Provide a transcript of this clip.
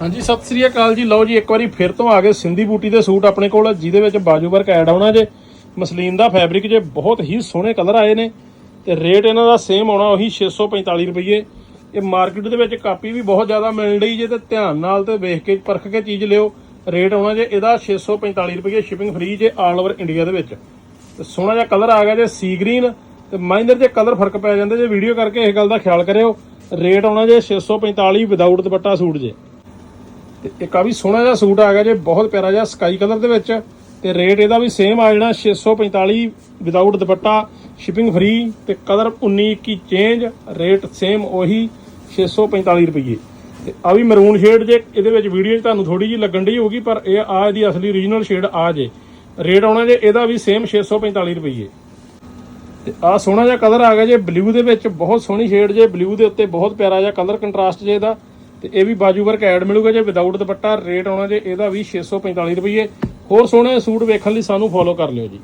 ਹਾਂਜੀ, ਸਤਿ ਸ੍ਰੀ ਅਕਾਲ ਜੀ। ਲਓ ਜੀ, ਇੱਕ ਵਾਰੀ ਫਿਰ ਤੋਂ ਆ ਗਏ ਸਿੰਧੀ ਬੂਟੀ ਦੇ ਸੂਟ ਆਪਣੇ ਕੋਲ, ਜਿਹਦੇ ਵਿੱਚ ਬਾਜੂ ਵਰਕ ਐਡ ਆਉਣਾ ਜੇ। ਮਸਲੀਨ ਦਾ ਫੈਬਰਿਕ ਜੇ ਬਹੁਤ ਹੀ ਸੋਹਣੇ ਕਲਰ ਆਏ ਨੇ ਤੇ ਰੇਟ ਇਹਨਾਂ ਦਾ ਸੇਮ ਆਉਣਾ ਉਹੀ 645 ਰੁਪਏ ਇਹ ਮਾਰਕੀਟ ਦੇ ਵਿੱਚ ਕਾਪੀ ਵੀ ਬਹੁਤ ਜ਼ਿਆਦਾ ਮਿਲ ਰਹੀ ਜੇ ਤੇ ਧਿਆਨ ਨਾਲ ਤੇ ਵੇਖ ਕੇ, ਪਰਖ ਕੇ ਚੀਜ਼ ਲਿਓ। ਰੇਟ ਆਉਣਾ ਜੇ ਇਹਦਾ 645 ਰੁਪਏ ਸ਼ਿਪਿੰਗ ਫ੍ਰੀ ਜੇ ਆਲ ਓਵਰ ਇੰਡੀਆ ਦੇ ਵਿੱਚ। ਤੇ ਸੋਹਣਾ ਜਿਹਾ ਕਲਰ ਆ ਗਿਆ ਜੇ ਸੀ ਗ੍ਰੀਨ ਤੇ ਮਾਈਨਰ ਜੇ ਕਲਰ ਫ਼ਰਕ ਪੈ ਜਾਂਦਾ ਜੇ ਵੀਡੀਓ ਕਰਕੇ ਇਸ ਗੱਲ ਦਾ ਖਿਆਲ ਕਰਿਓ। ਰੇਟ ਆਉਣਾ ਜੇ 645 ਵਿਦਆਊਟ ਦੁਪੱਟਾ ਸੂਟ ਜੇ। ਤੇ ਇੱਕ ਆ ਵੀ ਸੋਹਣਾ ਜਿਹਾ ਸੂਟ ਆ ਗਿਆ ਜੇ, ਬਹੁਤ ਪਿਆਰਾ ਜਿਹਾ ਸਕਾਈ ਕਲਰ ਦੇ ਵਿੱਚ। ਤੇ ਰੇਟ ਇਹਦਾ ਵੀ ਸੇਮ ਆ ਜਾਣਾ 645 ਵਿਦਆਊਟ ਦੁਪੱਟਾ ਸ਼ਿਪਿੰਗ ਫ੍ਰੀ ਤੇ ਕਲਰ 19 21 ਚੇਂਜ ਰੇਟ ਸੇਮ ਉਹੀ 645 ਰੁਪਏ ਤੇ ਆ ਵੀ ਮਰੂਨ ਸ਼ੇਡ ਜੇ, ਇਹਦੇ ਵਿੱਚ ਵੀਡੀਓ 'ਚ ਤੁਹਾਨੂੰ ਥੋੜੀ ਜਿਹੀ ਲੱਗਣ ਦੀ ਹੋਊਗੀ, ਪਰ ਇਹ ਆ ਇਹਦੀ ਅਸਲੀ ਓਰੀਜਨਲ ਸ਼ੇਡ ਆ ਜੇ। ਰੇਟ ਆਉਣਾ ਜੇ, ਇਹਦਾ ਵੀ ਸੇਮ 645 ਰੁਪਏ ਤੇ ਆ ਸੋਹਣਾ ਜਿਹਾ ਕਲਰ ਆ ਗਿਆ ਜੇ ਬਲੂ ਦੇ ਵਿੱਚ, ਬਹੁਤ ਸੋਹਣੀ ਸ਼ੇਡ ਜੇ ਬਲੂ ਦੇ ਉੱਤੇ ਬਹੁਤ ਪਿਆਰਾ ਜਿਹਾ ਕਲਰ ਕੰਟਰਾਸਟ ਜੇ ਇਹਦਾ। ਤੇ ਇਹ ਵੀ ਬਾਜੂ ਵਰਕ ਐਡ ਮਿਲੂਗਾ ਜੇ ਵਿਦਆਊਟ ਦੁਪੱਟਾ ਰੇਟ ਆਉਣਾ ਜੇ, ਇਹਦਾ ਵੀ 645 ਰੁਪਏ ਹੋਰ ਸੋਹਣੇ ਸੂਟ ਵੇਖਣ ਲਈ ਸਾਨੂੰ ਫੋਲੋ ਕਰ ਲਿਓ ਜੀ।